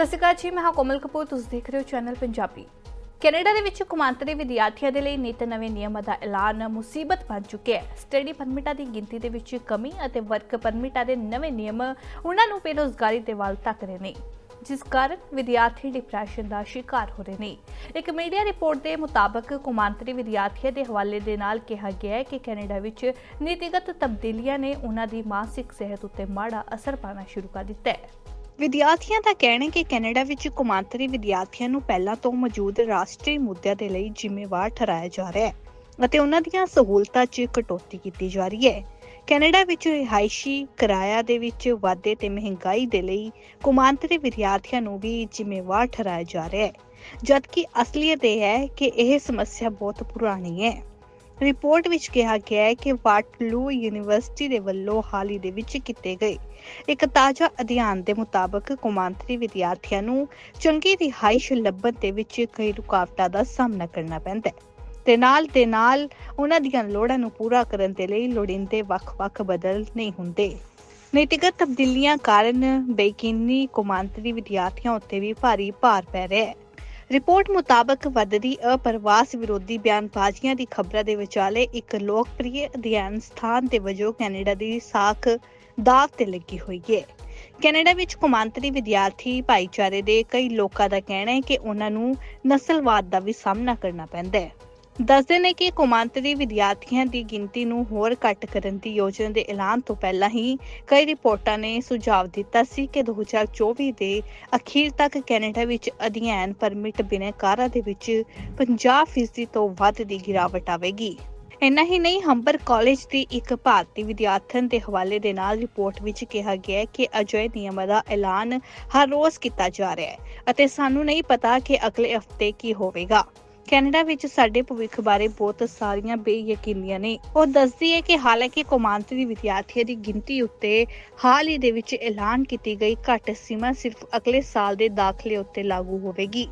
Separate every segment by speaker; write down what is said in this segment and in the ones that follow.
Speaker 1: ਸਤਿ ਸ਼੍ਰੀ ਅਕਾਲ ਜੀ, ਮੈਂ ਹਾਂ ਕੋਮਲ ਕਪੂਰ, ਤੁਸੀਂ ਦੇਖ ਰਹੇ ਹੋ ਚੈਨਲ ਪੰਜਾਬੀ। ਕੈਨੇਡਾ ਦੇ ਵਿੱਚ ਕੌਮਾਂਤਰੀ ਵਿਦਿਆਰਥੀਆਂ ਦੇ ਲਈ ਨਿਤ ਨਵੇਂ ਨਿਯਮਾਂ ਦਾ ਐਲਾਨ ਮੁਸੀਬਤ ਬਣ ਚੁੱਕਿਆ ਹੈ। ਸਟੱਡੀ ਪਰਮਿਟਾਂ ਦੀ ਗਿਣਤੀ ਦੇ ਵਿੱਚ ਕਮੀ ਅਤੇ ਵਰਕ ਪਰਮਿਟਾਂ ਦੇ ਨਵੇਂ ਨਿਯਮ ਉਹਨਾਂ ਨੂੰ ਬੇਰੋਜ਼ਗਾਰੀ ਦੇ ਵੱਲ ਧੱਕ ਰਹੇ ਨੇ, ਜਿਸ ਕਾਰਨ ਵਿਦਿਆਰਥੀ ਡਿਪਰੈਸ਼ਨ ਦਾ ਸ਼ਿਕਾਰ ਹੋ ਰਹੇ ਨੇ। ਇੱਕ ਮੀਡੀਆ ਰਿਪੋਰਟ ਦੇ ਮੁਤਾਬਕ ਕੌਮਾਂਤਰੀ ਵਿਦਿਆਰਥੀਆਂ ਦੇ ਹਵਾਲੇ ਦੇ ਨਾਲ ਕਿਹਾ ਗਿਆ ਹੈ ਕਿ ਕੈਨੇਡਾ ਵਿੱਚ ਨੀਤੀਗਤ ਤਬਦੀਲੀਆਂ ਨੇ ਉਹਨਾਂ ਦੀ ਮਾਨਸਿਕ ਸਿਹਤ ਉੱਤੇ ਮਾੜਾ ਅਸਰ ਪਾਉਣਾ ਸ਼ੁਰੂ ਕਰ ਦਿੱਤਾ ਹੈ। ਵਿਦਿਆਰਥੀਆਂ ਦਾ ਕਹਿਣਾ ਹੈ ਕਿ ਕੈਨੇਡਾ ਵਿੱਚ ਕੌਮਾਂਤਰੀ ਵਿਦਿਆਰਥੀਆਂ ਨੂੰ ਪਹਿਲਾਂ ਤੋਂ ਮੌਜੂਦ ਰਾਸ਼ਟਰੀ ਮੁੱਦਿਆਂ ਦੇ ਲਈ ਜ਼ਿੰਮੇਵਾਰ ਠਹਿਰਾਇਆ ਜਾ ਰਿਹਾ ਹੈ ਅਤੇ ਉਹਨਾਂ ਦੀਆਂ ਸਹੂਲਤਾਂ 'ਚ ਕਟੌਤੀ ਕੀਤੀ ਜਾ ਰਹੀ ਹੈ। ਕੈਨੇਡਾ ਵਿੱਚ ਰਿਹਾਇਸ਼ੀ ਕਿਰਾਇਆ ਦੇ ਵਿੱਚ ਵਾਧੇ ਤੇ ਮਹਿੰਗਾਈ ਦੇ ਲਈ ਕੌਮਾਂਤਰੀ ਵਿਦਿਆਰਥੀਆਂ ਨੂੰ ਵੀ ਜ਼ਿੰਮੇਵਾਰ ਠਹਿਰਾਇਆ ਜਾ ਰਿਹਾ ਹੈ। ਜਦਕਿ ਅਸਲੀਅਤ ਇਹ ਹੈ ਕਿ ਇਹ ਸਮੱਸਿਆ ਬਹੁਤ ਪੁਰਾਣੀ ਹੈ। ਰਿਪੋਰਟ ਵਿੱਚ ਕਿਹਾ ਗਿਆ ਹੈ ਕਿ ਵਾਟਲੂ ਯੂਨੀਵਰਸਿਟੀ ਦੇ ਵੱਲੋਂ ਹਾਲ ਹੀ ਦੇ ਵਿੱਚ ਕੀਤੇ ਗਏ ਇੱਕ ਤਾਜ਼ਾ ਅਧਿਐਨ ਦੇ ਮੁਤਾਬਕ ਕੌਮਾਂਤਰੀ ਵਿਦਿਆਰਥੀਆਂ ਨੂੰ ਚੰਗੀ ਰਿਹਾਇਸ਼ ਲੱਭਣ ਦੇ ਵਿੱਚ ਕਈ ਰੁਕਾਵਟਾਂ ਦਾ ਸਾਹਮਣਾ ਕਰਨਾ ਪੈਂਦਾ ਹੈ। ਤੇ ਨਾਲ ਦੇ ਨਾਲ ਉਹਨਾਂ ਦੀਆਂ ਲੋੜਾਂ ਨੂੰ ਪੂਰਾ ਕਰਨ ਦੇ ਲਈ ਲੋੜੀਂਦੇ ਵੱਖ-ਵੱਖ ਬਦਲ ਨਹੀਂ ਹੁੰਦੇ। ਨੀਤੀਗਤ ਤਬਦੀਲੀਆਂ ਕਾਰਨ ਬੇਕਿੰਨੀ ਕੌਮਾਂਤਰੀ ਵਿਦਿਆਰਥੀਆਂ ਉੱਤੇ ਵੀ ਭਾਰੀ ਭਾਰ ਪੈ ਰਿਹਾ ਹੈ। ਰਿਪੋਰਟ ਮੁਤਾਬਕ ਵੱਧਦੀ ਅਪਰਵਾਸ ਵਿਰੋਧੀ ਬਿਆਨਬਾਜ਼ੀਆਂ ਦੀ ਖਬਰਾਂ ਦੇ ਵਿਚਾਲੇ ਇੱਕ ਲੋਕਪ੍ਰਿਯ ਅਧਿਐਨ ਸਥਾਨ ਦੇ ਵਜੋਂ ਕੈਨੇਡਾ ਦੀ ਸਾਖ ਦਾਅ ਤੇ ਲੱਗੀ ਹੋਈ ਹੈ। ਕੈਨੇਡਾ ਵਿੱਚ ਕੌਮਾਂਤਰੀ ਵਿਦਿਆਰਥੀ ਭਾਈਚਾਰੇ ਦੇ ਕਈ ਲੋਕਾਂ ਦਾ ਕਹਿਣਾ ਹੈ ਕਿ ਉਹਨਾਂ ਨੂੰ ਨਸਲਵਾਦ ਦਾ ਵੀ ਸਾਹਮਣਾ ਕਰਨਾ ਪੈਂਦਾ ਹੈ। ਦੱਸਦੇ ਨੇ ਕਿ ਕੌਮਾਂਤਰੀ ਵਿਦਿਆਰਥੀਆਂ ਦੀ ਗਿਣਤੀ ਨੂੰ ਹੋਰ ਘੱਟ ਕਰਨ ਦੀ ਯੋਜਨਾ ਦੇ ਐਲਾਨ ਤੋਂ ਪਹਿਲਾਂ ਹੀ ਕਈ ਰਿਪੋਰਟਾਂ ਨੇ ਸੁਝਾਅ ਦਿੱਤਾ ਸੀ ਕਿ 2024 ਦੇ ਅਖੀਰ ਤੱਕ ਕੈਨੇਡਾ ਵਿੱਚ ਅਧਿਐਨ ਪਰਮਿਟ ਬਿਨੈਕਾਰਾਂ ਦੇ ਵਿੱਚ 50% ਤੋਂ ਵੱਧ ਦੀ ਗਿਰਾਵਟ ਆਵੇਗੀ। ਇੰਨਾ ਹੀ ਨਹੀਂ, ਹੰਬਰ ਕਾਲਜ ਦੀ ਇੱਕ ਭਾਰਤੀ ਵਿਦਿਆਰਥਣ ਦੇ ਹਵਾਲੇ ਦੇ ਨਾਲ ਰਿਪੋਰਟ ਵਿੱਚ ਕਿਹਾ ਗਿਆ ਹੈ ਕਿ ਅਜਿਹੇ ਨਿਯਮਾਂ ਦਾ ਐਲਾਨ ਹਰ ਰੋਜ਼ ਕੀਤਾ ਜਾ ਰਿਹਾ ਹੈ ਅਤੇ ਸਾਨੂੰ ਨਹੀਂ ਪਤਾ ਕਿ ਅਗਲੇ ਹਫ਼ਤੇ ਕੀ ਹੋਵੇਗਾ। ਕੈਨੇਡਾ ਵਿੱਚ ਸਾਡੇ ਭਵਿੱਖ ਬਾਰੇ ਬਹੁਤ ਸਾਰੀਆਂ ਬੇਯਕੀਨੀਆਂ ਨੇ। ਉਹ ਦੱਸਦੀ ਹੈ ਕਿ ਹਾਲਾਂਕਿ ਕੌਮਾਂਤਰੀ ਵਿਦਿਆਰਥੀਆਂ ਦੀ ਗਿਣਤੀ ਉੱਤੇ ਹਾਲ ਹੀ ਦੇ ਵਿੱਚ ਐਲਾਨ ਕੀਤੀ ਗਈ ਘੱਟ ਸੀਮਾ ਸਿਰਫ ਅਗਲੇ ਸਾਲ ਦੇ ਦਾਖਲੇ ਉੱਤੇ ਲਾਗੂ ਹੋਵੇਗੀ।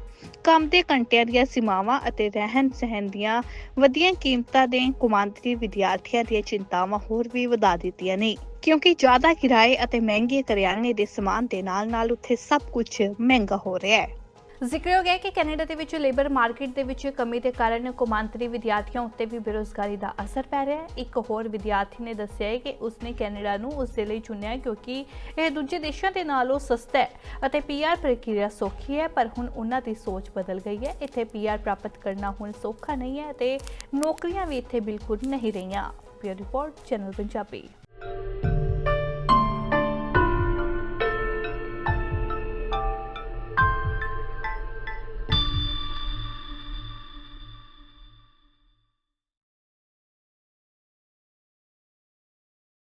Speaker 1: ਕੰਮ ਦੇ ਘੰਟਿਆਂ ਦੀਆਂ ਸੀਮਾਵਾਂ ਅਤੇ ਰਹਿਣ ਸਹਿਣ ਦੀਆਂ ਵਧੀਆਂ ਕੀਮਤਾਂ ਦੇ ਕੌਮਾਂਤਰੀ ਵਿਦਿਆਰਥੀਆਂ ਦੀਆਂ ਚਿੰਤਾਵਾਂ ਹੋਰ ਵੀ ਵਧਾ ਦਿੱਤੀਆਂ ਨੇ। ਕਿਉਂਕਿ ਜ਼ਿਆਦਾ ਕਿਰਾਏ ਅਤੇ ਮਹਿੰਗੇ ਕਰਿਆਨੇ ਦੇ ਸਮਾਨ ਦੇ ਨਾਲ-ਨਾਲ ਉੱਥੇ ਸਭ ਕੁਝ ਮਹਿੰਗਾ ਹੋ ਰਿਹਾ ਹੈ। ਜ਼ਿਕਰਯੋਗ ਹੈ ਕਿ ਕੈਨੇਡਾ ਦੇ ਵਿੱਚ ਲੇਬਰ ਮਾਰਕੀਟ ਦੇ ਵਿੱਚ ਕਮੀ ਦੇ ਕਾਰਨ ਕੌਮਾਂਤਰੀ ਵਿਦਿਆਰਥੀਆਂ ਉੱਤੇ ਵੀ ਬੇਰੋਜ਼ਗਾਰੀ ਦਾ ਅਸਰ ਪੈ ਰਿਹਾ ਹੈ। ਇੱਕ ਹੋਰ ਵਿਦਿਆਰਥੀ ਨੇ ਦੱਸਿਆ ਹੈ ਕਿ ਉਸਨੇ ਕੈਨੇਡਾ ਨੂੰ ਉਸ ਦੇ ਲਈ ਚੁਣਿਆ ਕਿਉਂਕਿ ਇਹ ਦੂਜੇ ਦੇਸ਼ਾਂ ਦੇ ਨਾਲੋਂ ਸਸਤਾ ਹੈ ਅਤੇ ਪੀਆਰ ਪ੍ਰਕਿਰਿਆ ਸੌਖੀ ਹੈ, ਪਰ ਹੁਣ ਉਹਨਾਂ ਦੀ ਸੋਚ ਬਦਲ ਗਈ ਹੈ। ਇੱਥੇ ਪੀਆਰ ਪ੍ਰਾਪਤ ਕਰਨਾ ਹੁਣ ਸੌਖਾ ਨਹੀਂ ਹੈ ਅਤੇ ਨੌਕਰੀਆਂ ਵੀ ਇੱਥੇ ਬਿਲਕੁਲ ਨਹੀਂ ਰਹੀਆਂ। PR report, channel Punjabi.